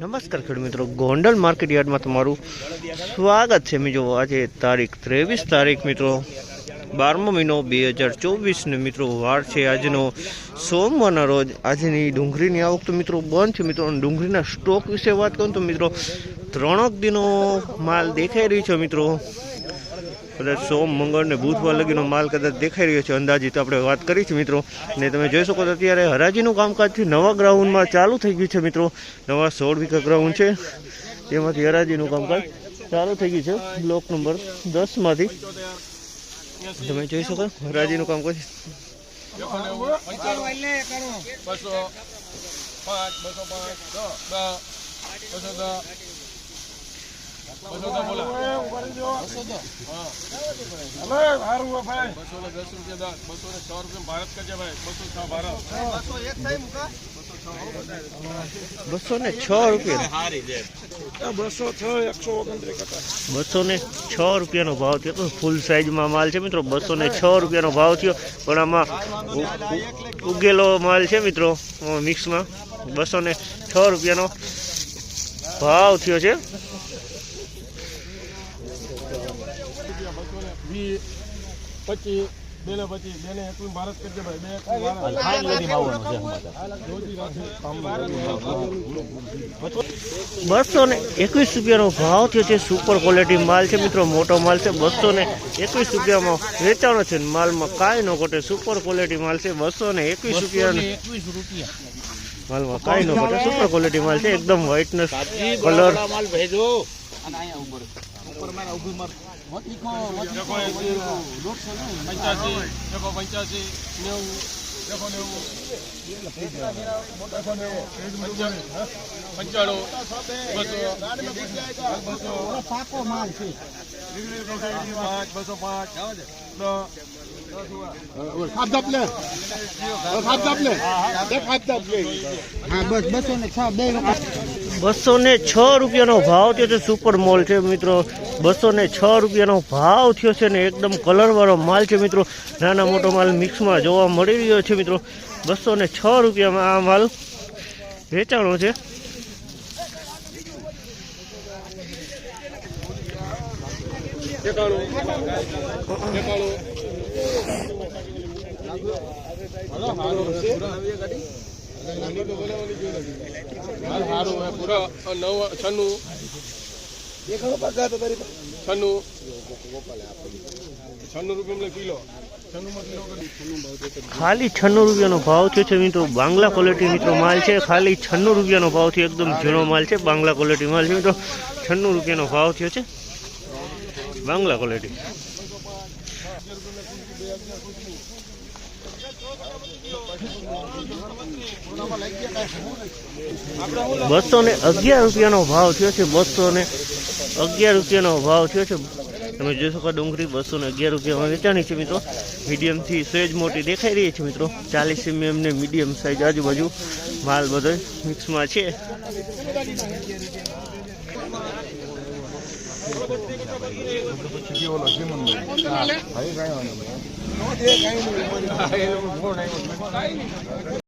નમસ્કાર ખેડૂત મિત્રો, ગોંડલ માર્કેટ યાર્ડમાં તમારું સ્વાગત છે. મિત્રો, આજે તારીખ ત્રેવીસ તારીખ, મિત્રો, બારમો મહિનો બે હજાર ચોવીસને, મિત્રો, વાર છે આજનો સોમવારના રોજ. આજની ડુંગળીની આવક તો, મિત્રો, બંધ છે. મિત્રો ડુંગળીના સ્ટોક વિશે વાત કરું તો, મિત્રો, ત્રણક દિનો માલ દેખાઈ રહ્યો છે, મિત્રો. કદાચ સોમ, મંગળ ને બુધવાર લગીનો માલ કદાચ દેખાઈ રહ્યો છે, અંદાજિત આપણે વાત કરી છે, મિત્રો. ને તમે જોઈ શકો તો અત્યારે હરાજીનું કામકાજથી નવા ગ્રાઉન્ડમાં ચાલુ થઈ ગયું છે, મિત્રો. નવા સોળ વીઘા ગ્રાઉન્ડ છે. તેમાંથી હરાજીનું કામકાજ ચાલુ થઈ ગયું છે. બ્લોક નંબર દસમાંથી. તમે જોઈ શકો હરાજીનું કામકાજ. બસો પાંચ બસો પાંચ બસો ને છ રૂપિયા બસો છ એકસો ઓગણત્રીસ બસો ને છ રૂપિયાનો ભાવ થયો. ફૂલ સાઇઝમાં માલ છે મિત્રો. બસો ને છ રૂપિયાનો ભાવ થયો. પણ આમાં ઉગેલો માલ છે મિત્રો. મિક્સમાં બસો ને છ રૂપિયાનો ભાવ થયો છે. વીસ પચીસ બેને પચીસ બે એકવીસ ભારત. કરજે. ભાઈ એકવીસ બસો ને એકવીસ રૂપિયાનો ભાવ થયો છે સુપર ક્વોલિટી માલ છે મિત્રો મોટો માલ છે. બસો ને એકવીસ રૂપિયામાં વેચાણો છે ને માલમાં કાંઈ ન ઘટે. સુપર ક્વોલિટી માલ છે બસો ને એકવીસ રૂપિયાનો માલમાં કાંઈ ન ઘટે. સુપર ક્વોલિટી માલ છે એકદમ વ્હાઇટનેસ કલર દેખો એસી પંચ્યાસી દેખો પંચ્યાસી. નેવું. દેખો નેવું. દેખો નેવું. પંચાણું. બસો. પાંચ બસો પાંચ. બસો ને છ રૂપિયાનો ભાવ થયો છે. સુપર મોલ છે મિત્રો. બસો ને છ રૂપિયાનો ભાવ થયો છે ને એકદમ કલરવાળો માલ છે મિત્રો. નાના મોટો માલ મિક્સમાં જોવા મળી રહ્યો છે મિત્રો. બસો ને છ રૂપિયામાં આ માલ વેચાણો છે. એકાણું ખાલી છન્નું રૂપિયાનો ભાવ થયો છે. મિત્રો, બાંગ્લા ક્વોલિટી મિત્રો માલ છે. ખાલી છન્નું રૂપિયાનો ભાવ થયો. એકદમ ઝીણો માલ છે. બાંગ્લા ક્વોલિટી માલ છે. મિત્રો, છન્નું રૂપિયાનો ભાવ થયો છે. બાંગ્લા ક્વોલિટી બસો ને અગિયાર રૂપિયાનો ભાવ થયો છે બસો ને અગિયાર રૂપિયાનો ભાવ થયો છે. તમે જોઈ શકો ડુંગળી બસો ને અગિયાર રૂપિયામાં વેચાણી છે મિત્રો. મીડિયમથી સહેજ મોટી દેખાઈ રહી છે મિત્રો. ચાલીસ એમએમ ને મીડિયમ સાઈઝ આજુબાજુ માલ બધો મિક્સમાં છે. કાંઈ વાંધો નહીં